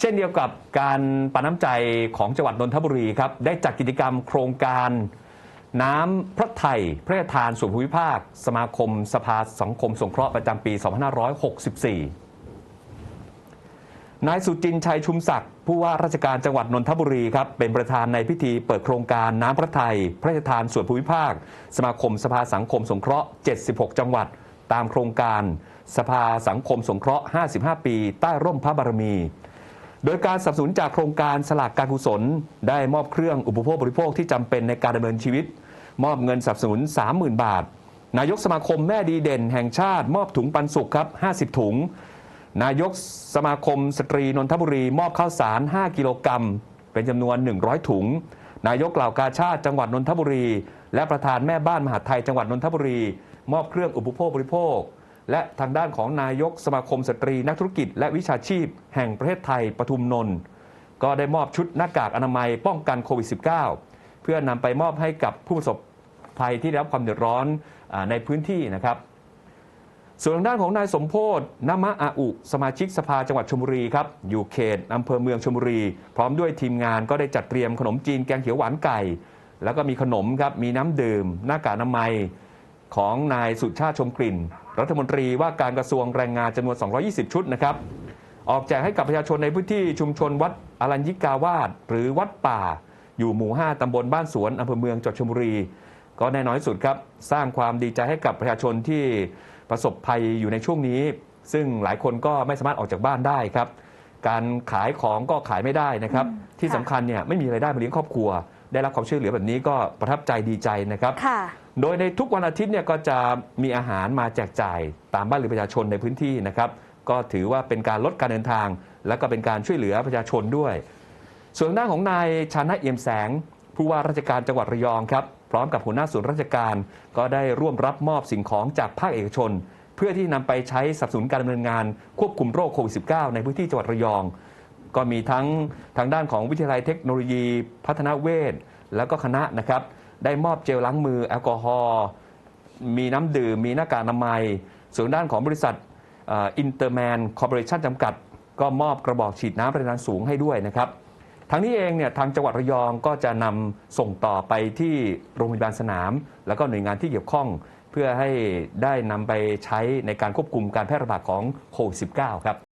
เช่นเดียวกับการปาน้ำใจของจังหวัดนนทบุรีครับได้จัดกิจกรรมโครงการน้ำพระไทยพระราชทานส่วนภูมิภาค สมาคมสภาสังคมสงเคราะห์ประจำปี 2564 นายสุจินชัยชุมศักดิ์ผู้ว่าราชการจังหวัดนนทบุรีครับเป็นประธานในพิธีเปิดโครงการน้ำพระไทยพระราชทานส่วนภูมิภาค สมาคมสภาสังคมสงเคราะห์ 76 จังหวัด ตามโครงการ สภาสังคมสงเคราะห์ 55 ปี ใต้ร่มพระบารมี โดยการสนับสนุนจากโครงการสลากการกุศล ได้มอบเครื่องอุปโภคบริโภคที่จำเป็นในการดำเนินชีวิต มอบเงินสนับสนุน 30,000 บาท นายกสมาคมแม่ดีเด่นแห่งชาติ มอบถุงปันสุขครับ 50 ถุง นายกสมาคมสตรีนนทบุรี มอบข้าวสาร 5 กิโลกรัม เป็นจำนวน 100 ถุง นายกเหล่ากาชาติจังหวัดนนทบุรี และประธานแม่บ้านมหาไทยจังหวัดนนทบุรี มอบเครื่องอุปโภคบริโภค และทางด้านของนายกสมาคมสตรีนักธุรกิจ และวิชาชีพ แห่งประเทศไทยปทุมนนท์ก็ได้มอบชุดหน้ากากอนามัยป้องกันโควิด -19 เพื่อนำไปมอบให้กับผู้ประสบภัยที่ได้รับความเดือดร้อนอในพื้นที่นะครับ ส่วนทางด้านของนายสมโพธนามะอาอุ สมาชิกสภาจังหวัดชลบุรีครับ อยู่เขตอำเภอเมืองชลบุรี พร้อมด้วยทีมงานก็ได้จัดเตรียมขนมจีนแกงเขียวหวานไก่ แล้วก็มีขนมครับ มีน้ำดื่ม หน้ากากอนามัยของนายสุชาติชมกลิ่น รัฐมนตรีว่าการกระทรวงแรงงานจำนวน 220 ชุดนะครับ ออกแจกให้กับประชาชนในพื้นที่ชุมชนวัดอรัญญิกาวาสหรือวัดป่า อยู่หมู่ 5 ตำบลบ้านสวนอำเภอเมืองจังหวัดชลบุรี ก็แน่นอนที่สุดครับ สร้างความดีใจให้กับประชาชนที่ประสบภัยอยู่ในช่วงนี้ ซึ่งหลายคนก็ไม่สามารถออกจากบ้านได้ครับ การขายของก็ขายไม่ได้นะครับอืมที่ค่ะสำคัญเนี่ยไม่มีรายได้มาเลี้ยงครอบครัว ได้รับความช่วยเหลือแบบนี้ก็ประทับใจดีใจนะครับค่ะ โดยในทุกวันอาทิตย์เนี่ยก็จะมีอาหารมาแจกจ่ายตามบ้านเรือนประชาชนในพื้นที่นะครับ ก็ถือว่าเป็นการลดการเดินทาง และก็เป็นการช่วยเหลือประชาชนด้วย ส่วนทางด้านของนายชานะเอี่ยมแสง ผู้ว่าราชการจังหวัดระยองครับ พร้อมกับหัวหน้าส่วนราชการ ก็ได้ร่วมรับมอบสิ่งของจากภาคเอกชน เพื่อที่นำไปใช้สนับสนุนการดำเนินงานควบคุมโรคโควิด -19 ในพื้นที่จังหวัดระยอง ก็มีทั้งทางด้านของวิทยาลัยเทคโนโลยี พัฒนาเวชแล้วก็คณะนะครับ ได้มอบเจลล้างมือแอลกอฮอล์มีน้ำดื่ม มีหน้ากากอนามัย ส่วนด้านของบริษัทอินเตอร์แมนคอร์ปอเรชั่นจำกัด ก็มอบกระบอกฉีดน้ำปริมาณสูงให้ด้วยนะครับทั้งนี้เองเนี่ยทางจังหวัดระยองก็จะนำส่งต่อไปที่โรงพยาบาลสนาม แล้วก็หน่วยงานที่เกี่ยวข้อง เพื่อให้ได้นำไปใช้ในการควบคุมการแพร่ระบาดของโควิด -19 ครับ